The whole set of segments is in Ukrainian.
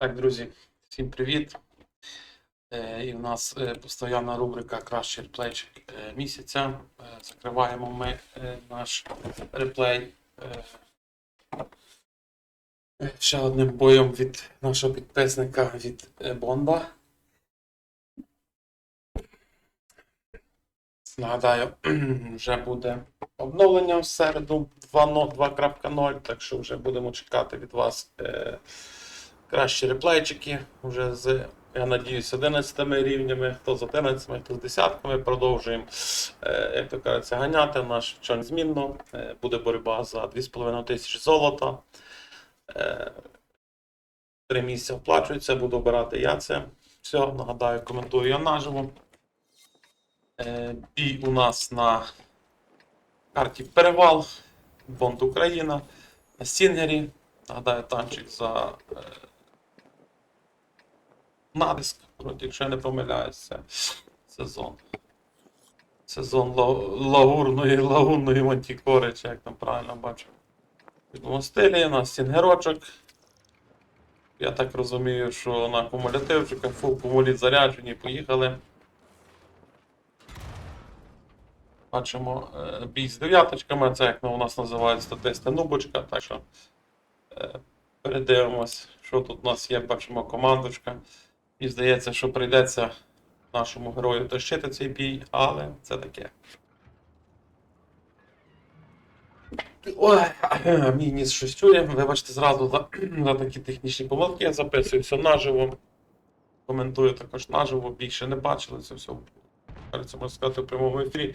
Так, друзі, всім привіт. Е, І в нас е, постійна рубрика Кращий реплейчик е, місяця. Е, Закриваємо ми е, наш реплей е, ще одним боєм від нашого підписника від е, Бонда. Нагадаю, вже буде обновлення в середу 2.0, 2.0, так що вже будемо чекати від вас. е, кращі реплейчики вже з, я надіюсь, 11 рівнями, хто з 11, хто з 10 продовжуємо, е, як то кажеться, ганяти наш чон змінно. Е, буде боротьба за 2,5 тисячі золота. Е, Три місця оплачується, буду обирати я це. Все, нагадаю, коментую я наживо. Бій у нас на карті Перевал, Бонд Україна, на Стінгері. Нагадаю, танчик за натиск, якщо я не помиляюся, сезон. Сезон лагурної, лагунної мантікори, чи як там правильно бачу. В такому стилі у нас стінгерочок. Я так розумію, що на кумулятивчиках, фул кумуліт заряджені, поїхали. Бачимо е, бій з дев'яточками, це як ну, у нас називають статисти нубочка, так що е, передивимось, що тут у нас є, бачимо командочка. І здається, що прийдеться нашому герою тащити цей бій, але це таке. Ой, мій ніс щось. Вибачте зразу за, за такі технічні помилки. Я записую все наживо. Коментую також наживо, більше не бачили це все. Це можна сказати в прямому ефірі.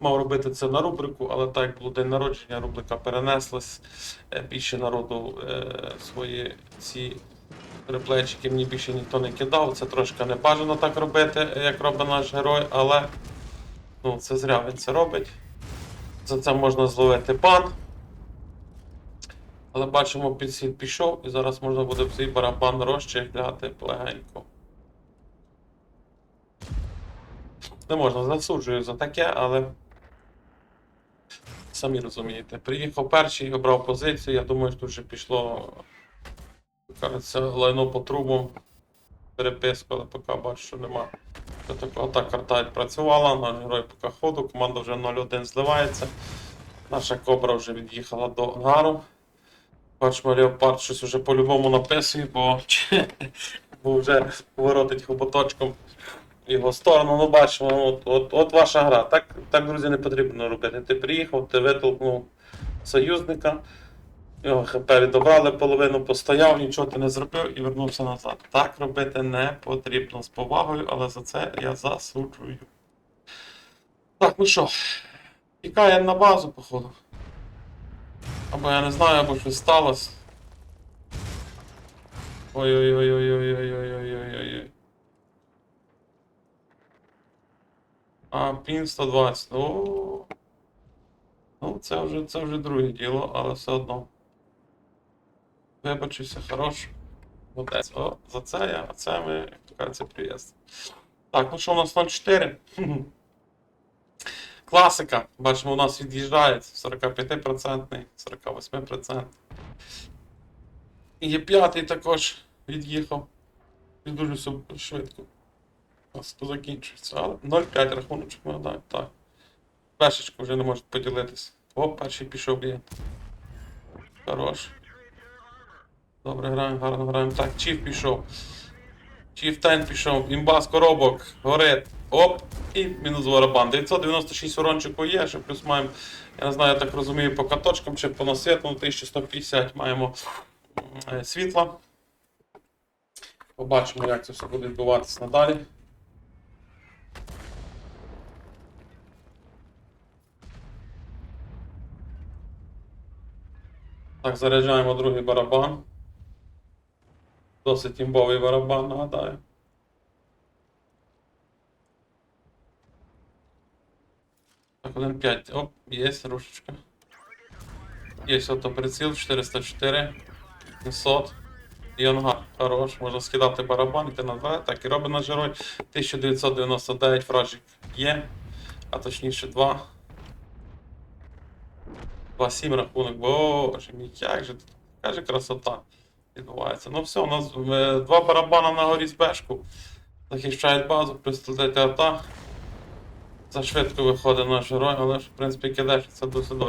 Мав робити це на рубрику, але так як було день народження, рубрика перенеслась. Е, Більше народу е, свої ці реплейчики мені більше ніхто не кидав. Це трошки не бажано так робити, як робить наш герой, але ну, це зря він це робить. За це можна зловити бан. Але бачимо, підсвіт пішов, і зараз можна буде цей барабан розчехляти полегенько. Не можна, засуджую за таке, але. Самі розумієте. Приїхав перший, обрав позицію. Я думаю, що тут вже пішло. Кажеться, лайно по трубам. Переписку, але поки бачу, що нема. Отак карта працювала, наш герой поки ходу, команда вже 0-1 зливається. Наша кобра вже від'їхала до ангару. Бачимо, Леопард щось вже по-любому написує, бо, бо вже поворотить хоботочком його сторону. Ну, бачимо, от, от, от ваша гра. Так, так, друзі, не потрібно робити. Ти приїхав, ти витолкнув союзника, його ХП відобрали, половину постояв, нічого ти не зробив і вернувся назад. Так робити не потрібно з повагою, але за це я засуджую. Так, ну що, тікає на базу, походу. Або я не знаю, або щось сталося. Ой-ой-ой-ой-ой-ой-ой-ой-ой-ой. А, пін 120. О. Ну, це вже, це вже друге діло, але все одно. Вибачуся, хорош. Молодець. О, за це я, а це ми, як то кажеться, приїзд. Так, ну що у нас 0,4? Класика. Бачимо, у нас від'їжджає 45%, 48%. І п'ятий також від'їхав. І дуже швидко. У нас закінчується. Але 0,5 рахуночок ми. Так. Пешечка вже не може поділитися. О, перший пішов клієнт. Хорош. Добре, граємо, гарно граємо. Так, Чіф пішов. Чіф Тайн пішов. Імба з коробок. Горить. Оп. І мінус барабан. 996 урончику є, ще плюс маємо, я не знаю, я так розумію, по каточкам чи по насвіту 1150 маємо е, світла. Побачимо, як це все буде відбуватися надалі. Так, заряджаємо другий барабан. Досить імбовий барабан, нагадаю. Так, 1.5. Оп, є рушечка. Є автоприціл 404. 700. І ангар. Хорош. Можна скидати барабан, йти на 2. Так, і робить наш герой. 1999 вражик є. А точніше 2. 2-7 рахунок. Боже мій, як же тут. Каже красота. Відбувається. Ну все, у нас е, два барабана на горі з бешку. Захищають базу, плюс летить арта. За швидко виходить наш герой, але ж, в принципі, це досить.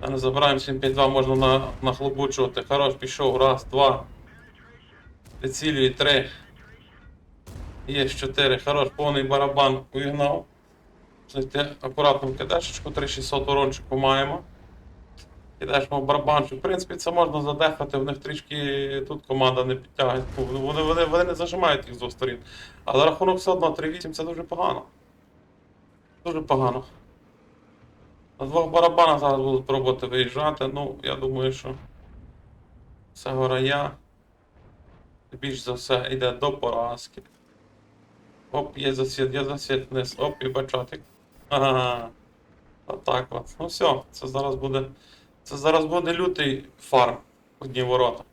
А не забираємо 7-5-2, можна на, нахлобучувати. Хорош, пішов. Раз, два. Прицілює, три. Є чотири. Хорош, повний барабан уігнав. Акуратно в кидешечку, 3600 урончику маємо. Кидаєш мов барабанчик. В принципі, це можна задефати, в них трішки тут команда не підтягує. Ну, Вони, вони, вони не зажимають їх з двох сторін. Але рахунок все одно 3-8 це дуже погано. Дуже погано. На двох барабанах зараз будуть пробувати виїжджати. Ну, я думаю, що це горая. Більш за все йде до поразки. Оп, є засвіт, є засвіт вниз. Оп, і бачатик. Ага. Отак от. Ну все, це зараз буде. Це зараз буде лютий фарм в одні ворота.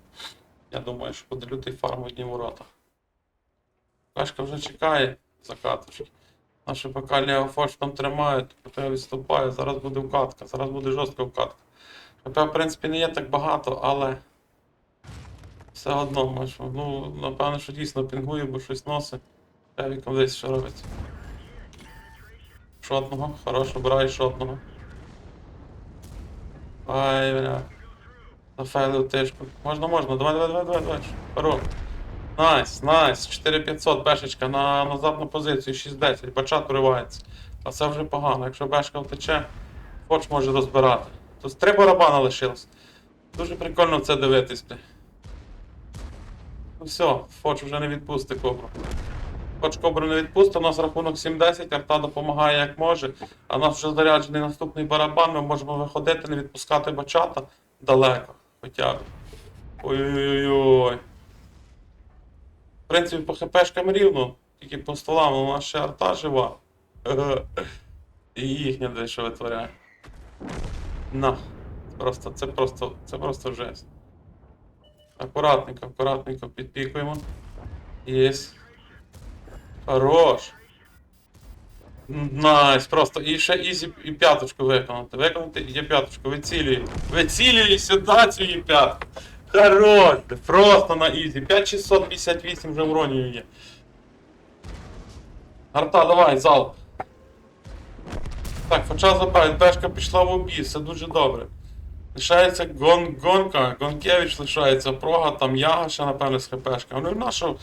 Я думаю, що буде лютий фарм в одні ворота. Кашка вже чекає закаточки. Наші ПК Леофош там тримають, ПП відступає, зараз буде вкатка, зараз буде жорстка вкатка. ПП, в принципі, не є так багато, але все одно, може, ну, напевно, що дійсно пінгує, бо щось носить. Евіком десь що робить. Шотного, хорош, обирай шотного. Ай, бля. Зафейлив тишку. Можна, можна. Давай, давай, давай, давай, давай. Хорош. Найс, найс. 4500 бешечка на назад на позицію 6-10. Бачат уривається. А це вже погано. Якщо бешка втече, Фоч може розбирати. Тут три барабана лишилось. Дуже прикольно це дивитись. бля. Ну все, Фоч вже не відпусти кобру. Хоч кобру не відпусти, у нас рахунок 7-10, арта допомагає як може. А у нас вже заряджений наступний барабан, ми можемо виходити, не відпускати бачата далеко. Хоча. Ой-ой-ой. В принципі, по хпшкам рівно, тільки по столам у нас ще арта жива. І їхня дещо витворяє. На. Просто, це просто, це просто жесть. Акуратненько, акуратненько підпікуємо. Єсть. Хорош. Найс, просто. І ще ізі і п'яточку виконати. Виконати і є п'яточку. Вицілюй. Вицілюй сюди цю п'ятку. Хорош. Просто на ізі. 5658 вже уронів є. Арта, давай, залп. Так, фоча забавить, Бешка пішла в обій, все дуже добре. Лишається гон, гонка, Гонкевич лишається, прога, там Яга ще, напевне, з хпшками. Ну і в нашого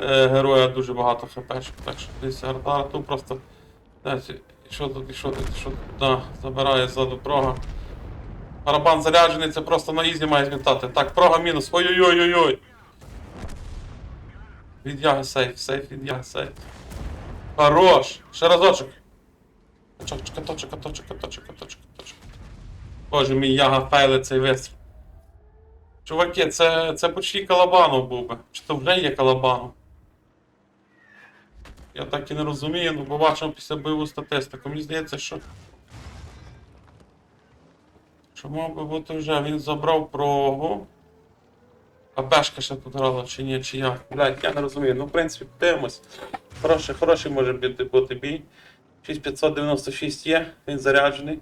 е, героя дуже багато хпшок, так що десь Арта тут просто. Дайте, що тут, що тут, що тут? Да, забирає ззаду прога. Барабан заряджений, це просто на ізі має змітати. Так, прога мінус. Ой-ой-ой-ой-ой. Від яги сейф, сейф від яги сейф. Хорош! Ще разочок. Каточок, каточок, каточок, каточок, каточок, каточок. Боже мій яга фейли цей вистріл. Чуваки, це, це почти Калабанов був би. Чи то вже є Калабанов? Я так і не розумію, ну побачимо після бойову статистику. Мені здається, що. Що мав би бути вже, він забрав прогу. А Бешка ще тут грала, чи ні, чи як. Блядь, я не розумію. Ну, в принципі, дивимось. Хороший, хороший може бути бій. 6596 є, він заряджений.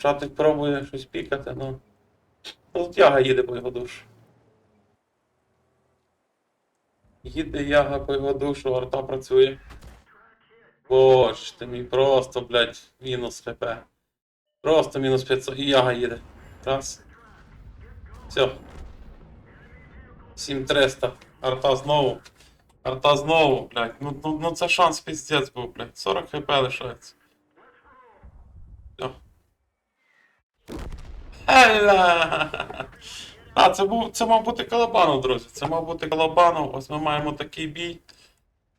Чатик пробує щось пікати, ну. Ну, тут яга їде по його душу. Їде яга по його душу, арта працює. Боже ти мій, просто, блядь, мінус хп. Просто мінус 500 і яга їде. Раз. Все. 7300. Арта знову. Арта знову, блядь. Ну, ну, ну це шанс піздець був, блядь. 40 хп лишається. Все. Еля! А, це був, це мав бути Калабанов, друзі. Це мав бути Калабанов. Ось ми маємо такий бій.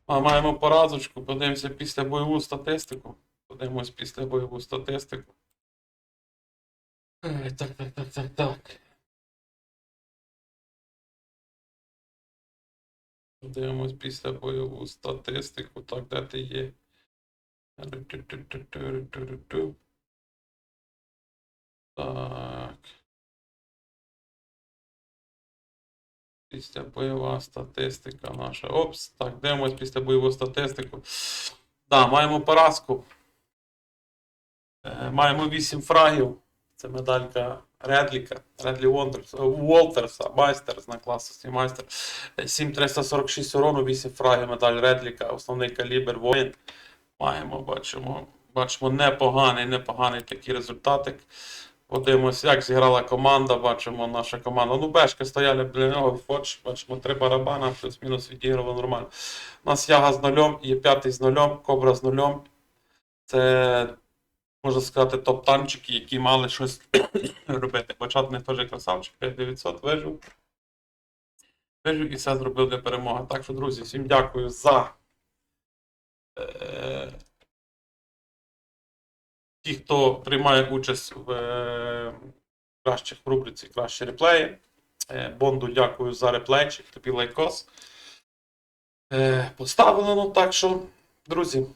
Ми маємо поразочку. Подивимося після бойову статистику. Подивимось після бойову статистику. Так, так, так, так, так. Подивимось після бойову статистику. Так, де ти є? Так. Після бойова статистика наша. Опс, так, дивимось після бойову статистику. Так, маємо поразку. Е, маємо 8 фрагів. Це медалька Редліка, Редлі Уолтерса, Уолтерса, майстер на класності майстер. 7346 урону, 8 фрагів, медаль Редліка, основний калібр, воїн. Маємо, бачимо, бачимо непоганий, непоганий такий результатик. Подивимось, як зіграла команда. Бачимо наша команда. Ну, бешки стояли біля нього, фоч, бачимо, три барабана, плюс-мінус відігрували нормально. У нас яга з нульом, є п'ятий з нульом, кобра з нульом. Це, можна сказати, топ-танчики, які мали щось робити. Початок не теж красавчик, 5900 вижив. Вижив і все зробив для перемоги. Так що, друзі, всім дякую за. Ті, хто приймає участь в е, кращих рубриці кращі реплеї. Е, Бонду дякую за реплейчик, тобі лайкос. Е, поставили, ну так що, друзі,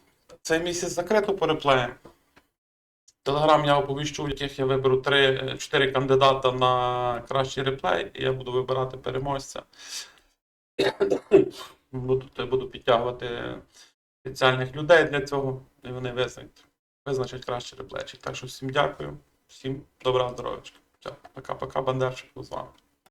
цей місяць закрито по реплеям. Телеграм я оповіщу, яких я виберу 3, 4 кандидата на кращий реплей, і я буду вибирати переможця. Буду, буду підтягувати спеціальних людей для цього, і вони визнають визначить кращий реплечик. Так що всім дякую, всім добра здоров'я. Все, пока-пока, Бандерчик з вами.